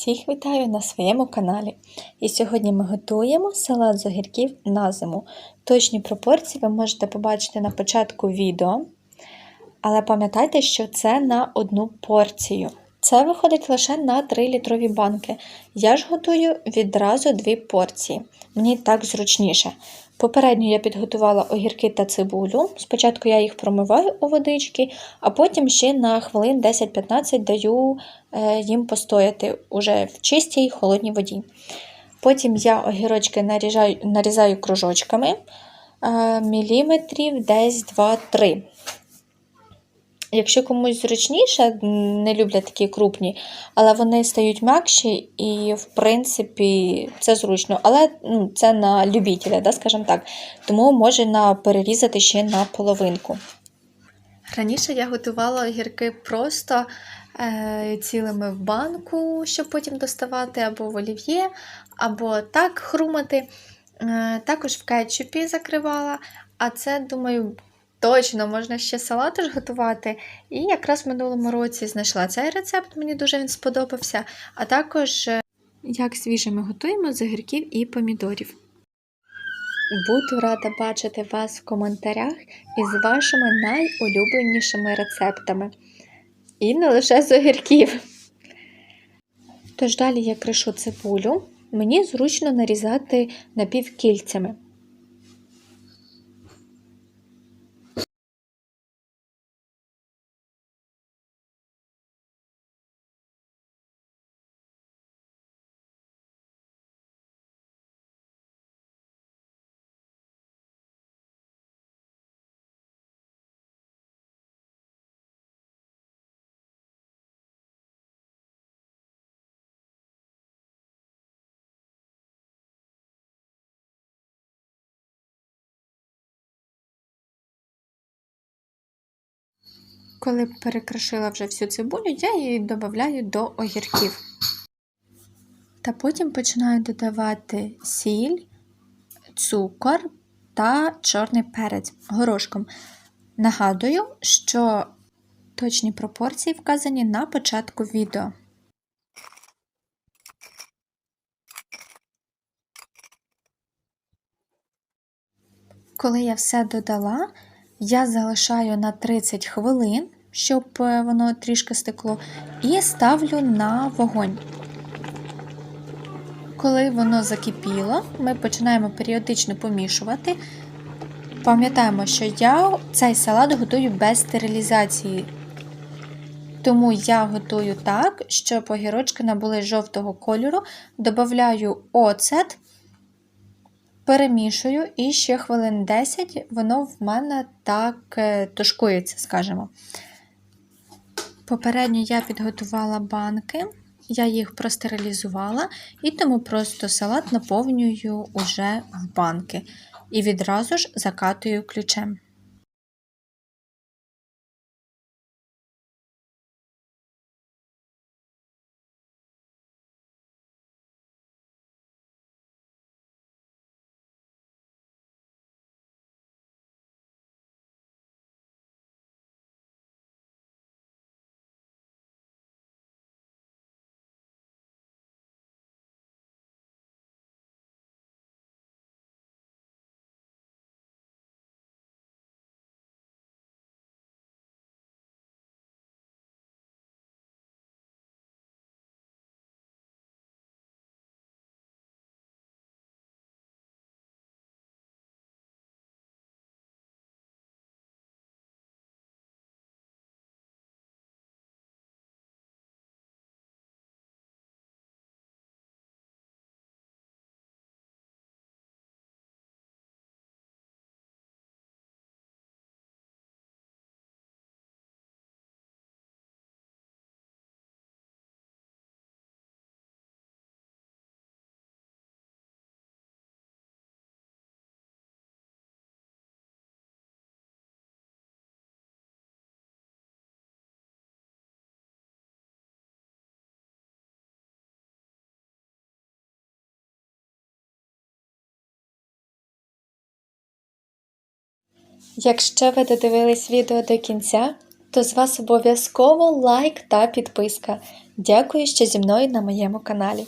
Всіх вітаю на своєму каналі. І сьогодні ми готуємо салат з огірків на зиму. Точні пропорції ви можете побачити на початку відео. Але пам'ятайте, що це на одну порцію. Це виходить лише на 3 літрові банки. Я ж готую відразу дві порції. Мені так зручніше. Попередньо я підготувала огірки та цибулю. Спочатку я їх промиваю у водички, а потім ще на хвилин 10-15 даю е, їм постояти уже в чистій холодній воді. Потім я огірочки нарізаю, нарізаю кружочками е, міліметрів десь 2-3. Якщо комусь зручніше, не люблять такі крупні, але вони стають м'якші і, в принципі, це зручно. Але ну, це на любителя, да, скажімо так. Тому можна перерізати ще на половинку. Раніше я готувала огірки просто е, цілими в банку, щоб потім доставати або в олів'є, або так хрумати. Е, також в кетчупі закривала. А це, думаю, Точно, можна ще салат ж готувати. І якраз в минулому році знайшла цей рецепт, мені дуже він сподобався. А також, е, як свіжими готуємо з огірків і помідорів. Буду рада бачити вас в коментарях із вашими найулюбленішими рецептами. І не лише з огірків. Тож далі я кришу цибулю, мені зручно нарізати напівкільцями. Коли перекрошила вже всю цибулю, я її додаю до огірків. Та потім починаю додавати сіль, цукор та чорний перець горошком. Нагадую, що точні пропорції вказані на початку відео. Коли я все додала, я залишаю на 30 хвилин, щоб е, воно трішки стекло, і ставлю на вогонь. Коли воно закипіло, ми починаємо періодично помішувати. Пам'ятаємо, що я цей салат готую без стерилізації. Тому я готую так, щоб огірочки набули жовтого кольору, додаю оцет перемішую і ще хвилин 10 воно в мене так е, тушкується, скажімо. Попередньо я підготувала банки, я їх простерилізувала, і тому просто салат наповнюю уже в банки і відразу ж закатую ключем. Якщо ви додивились відео до кінця, то з вас обов'язково лайк та підписка. Дякую, що зі мною на моєму каналі.